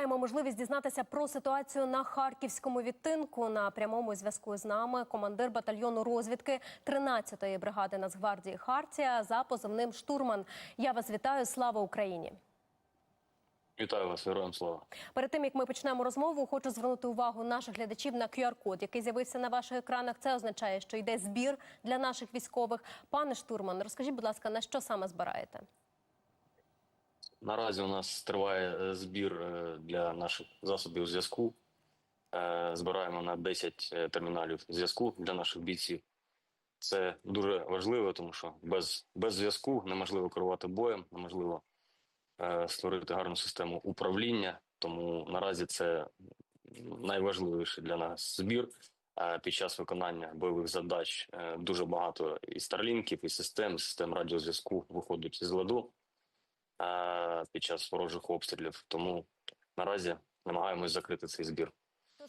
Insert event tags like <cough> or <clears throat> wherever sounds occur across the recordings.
маємо можливість дізнатися про ситуацію на харківському відтинку. На прямому зв'язку з нами командир батальйону розвідки 13-ї бригади Нацгвардії Хартія за позивним штурман. Я вас вітаю. Слава Україні! Вітаю вас, героям слава. Перед тим як ми почнемо розмову, хочу звернути увагу наших глядачів на QR-код, який з'явився на ваших екранах. Це означає, що йде збір для наших військових. Пане штурман, розкажіть, будь ласка, на що саме збираєте? Наразі у нас триває е, збір е, для наших засобів зв'язку. Е, Збираємо на 10 е, терміналів зв'язку для наших бійців. Це дуже важливо, тому що без, без зв'язку неможливо керувати боєм, неможливо створити гарну систему управління. Тому наразі це найважливіший для нас збір. Під час виконання бойових задач дуже багато і старлінків, і систем, і систем радіозв'язку виходять із ладу під час ворожих обстрілів. Тому наразі намагаємось закрити цей збір.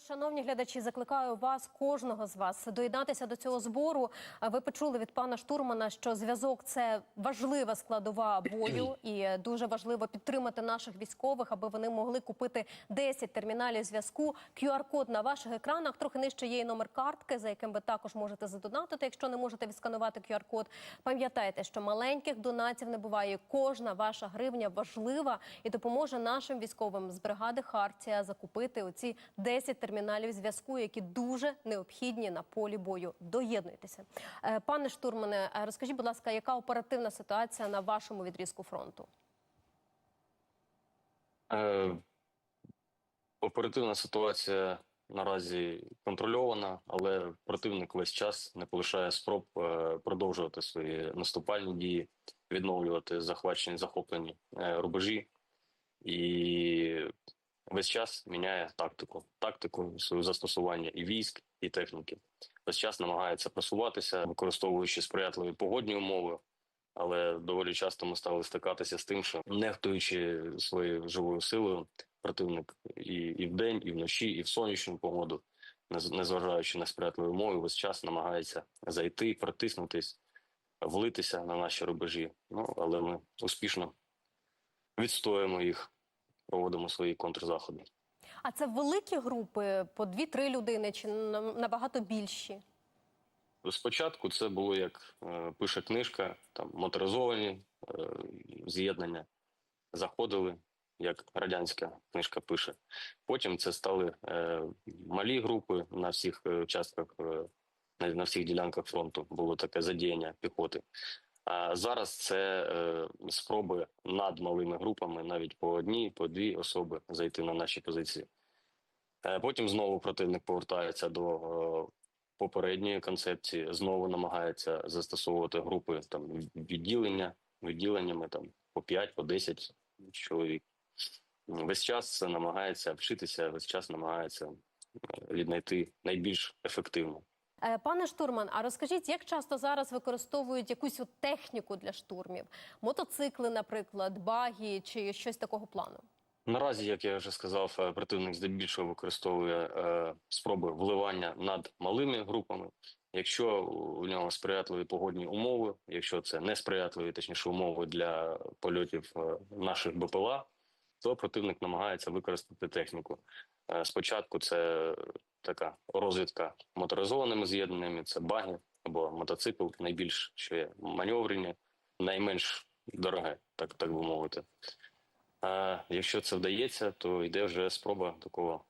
Тож, шановні глядачі, закликаю вас, кожного з вас, доєднатися до цього збору. Ви почули від пана штурмана, що зв'язок це важлива складова бою, <clears throat> і дуже важливо підтримати наших військових, аби вони могли купити 10 терміналів зв'язку. QR-код на ваших екранах. Трохи нижче є і номер картки, за яким ви також можете задонатити, якщо не можете відсканувати QR-код. Пам'ятайте, що маленьких донатів не буває. Кожна ваша гривня важлива і допоможе нашим військовим з бригади Хартія закупити оці 10 терміналів зв'язку, які дуже необхідні на полі бою. Доєднуйтеся, Е, пане штурмане. е, Розкажіть, будь ласка, яка оперативна ситуація на вашому відрізку фронту? Е, Оперативна ситуація наразі контрольована, але противник весь час не полишає спроб е, продовжувати свої наступальні дії, відновлювати захвачені захоплені рубежі і весь час міняє тактику, тактику свою застосування і військ, і техніки. Весь час намагається просуватися, використовуючи сприятливі погодні умови. Але доволі часто ми стали стикатися з тим, що нехтуючи своєю живою силою, противник і, і вдень, і вночі, і в сонячну погоду, нез- незважаючи на сприятливі умови, весь час намагається зайти, протиснутись, влитися на наші рубежі. Ну але ми успішно відстоїмо їх, проводимо свої контрзаходи. А це великі групи по 2-3 людини чи набагато більші? Спочатку це було як е, пише книжка, там моторизовані е, з'єднання заходили, як радянська книжка пише. Потім це стали е, малі групи на всіх е, частках, е, на, на всіх ділянках фронту було таке задіяння піхоти. Зараз це е, спроби над малими групами, навіть по одній, по дві особи зайти на наші позиції. Е, Потім знову противник повертається до е, попередньої концепції, знову намагається застосовувати групи там відділення, відділеннями там по 5, по 10 чоловік. Весь час намагається вчитися, весь час намагається віднайти найбільш ефективно. Е, Пане штурман, а розкажіть, як часто зараз використовують якусь техніку для штурмів? Мотоцикли, наприклад, багі чи щось такого плану? Наразі, як я вже сказав, е, противник здебільшого використовує е, спроби вливання над малими групами. Якщо у нього сприятливі погодні умови, якщо це не сприятливі, точніше умови для польотів е, наших БПЛА, то противник намагається використати техніку. Спочатку це така розвідка моторизованими з'єднаннями, це баги або мотоцикл, найбільш що є маневрені, найменш дороге, так, так би мовити. А якщо це вдається, то йде вже спроба такого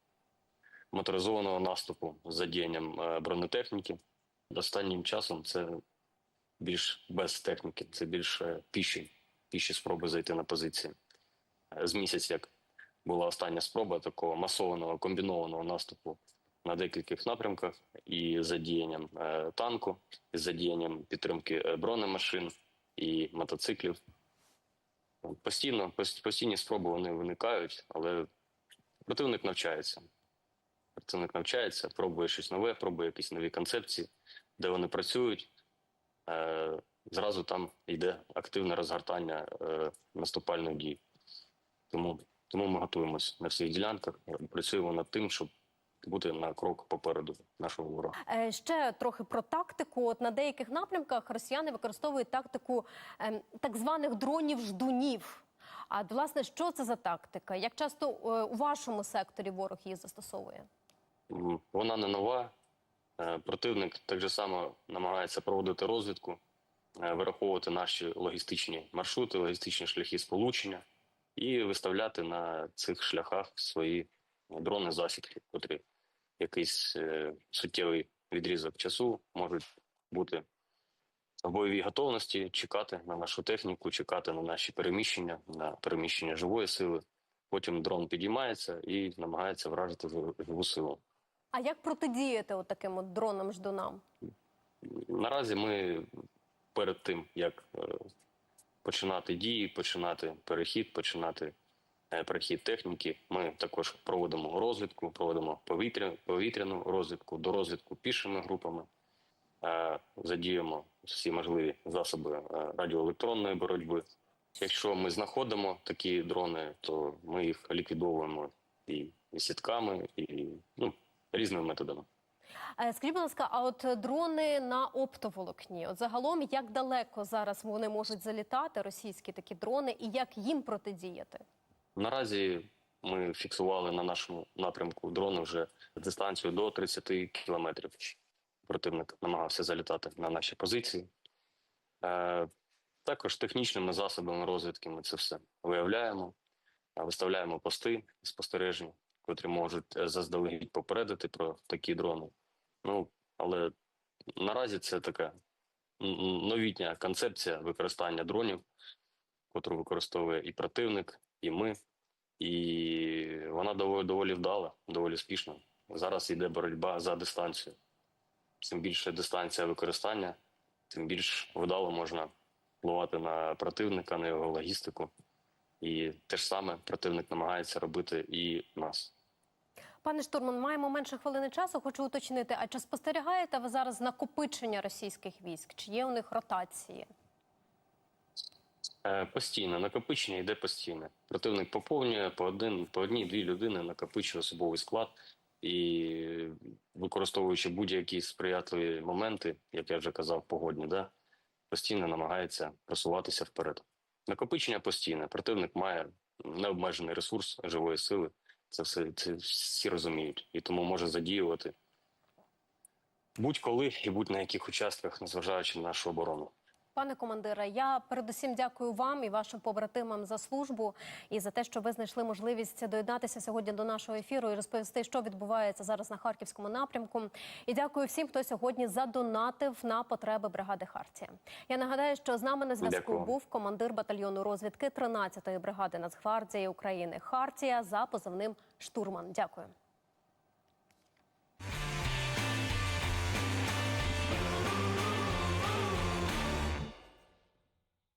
моторизованого наступу з задіянням е, бронетехніки. Останнім часом це більш без техніки, це більше піші, піші спроби зайти на позиції. Е, З місяць, як була остання спроба такого масованого комбінованого наступу на декількох напрямках і задіянням е, танку, і задіянням підтримки е, бронемашин і мотоциклів. Постійно, постійні спроби вони виникають, але противник навчається. Противник навчається, пробує щось нове, пробує якісь нові концепції, де вони працюють. Е, зразу там йде активне розгортання наступальних дій. Тому, тому ми готуємося на всіх ділянках, працюємо над тим, щоб бути на крок попереду нашого ворога. Е, Ще трохи про тактику. От на деяких напрямках росіяни використовують тактику ем, так званих дронів-ждунів. А власне, що це за тактика? Як часто е, у вашому секторі ворог її застосовує? Вона не нова. Е, Противник так же само намагається проводити розвідку, вираховувати наші логістичні маршрути, логістичні шляхи сполучення і виставляти на цих шляхах свої дрони засідки, котрі якийсь е, суттєвий відрізок часу можуть бути в бойовій готовності, чекати на нашу техніку, чекати на наші переміщення, на переміщення живої сили. Потім дрон підіймається і намагається вражити живу силу. А як протидіяти от таким от дронам ждунам? Наразі ми перед тим, як е, починати дії, починати перехід, починати е, перехід техніки, ми також проводимо розвідку, проводимо повітря, повітряну розвідку, до розвідку пішими групами, е, задіємо всі можливі засоби е, радіоелектронної боротьби. Якщо ми знаходимо такі дрони, то ми їх ліквідовуємо і, сітками, і ну, різними методами. Скажіть, будь ласка, а от дрони на оптоволокні, от загалом, як далеко зараз вони можуть залітати, російські такі дрони, і як їм протидіяти? Наразі ми фіксували на нашому напрямку дрони вже з дистанцією до 30 кілометрів. Противник намагався залітати на наші позиції. Е, також технічними засобами розвідки ми це все виявляємо, е, виставляємо пости спостереження, котрі можуть е, заздалегідь попередити про такі дрони. Ну, але наразі це така новітня концепція використання дронів, котру використовує і противник, і ми. І вона доволі, доволі вдала, доволі успішна. Зараз йде боротьба за дистанцію. Чим більше дистанція використання, тим більш вдало можна впливати на противника, на його логістику. І те ж саме противник намагається робити і нас. Пане штурман, маємо менше хвилини часу. Хочу уточнити, а чи спостерігаєте ви зараз накопичення російських військ? Чи є у них ротації? Е, Постійно накопичення йде постійно. Противник поповнює по один, по одній-дві людини накопичує особовий склад і використовуючи будь-які сприятливі моменти, як я вже казав, погодні, да, постійно намагається просуватися вперед. Накопичення постійне. Противник має необмежений ресурс живої сили. Це все це всі розуміють, і тому може задіювати будь-коли і будь на яких участках, незважаючи на нашу оборону. Пане командире, я передусім дякую вам і вашим побратимам за службу і за те, що ви знайшли можливість доєднатися сьогодні до нашого ефіру і розповісти, що відбувається зараз на харківському напрямку. І дякую всім, хто сьогодні задонатив на потреби бригади Хартія. Я нагадаю, що з нами на зв'язку був командир батальйону розвідки 13-ї бригади Нацгвардії України Хартія за позивним штурман. Дякую.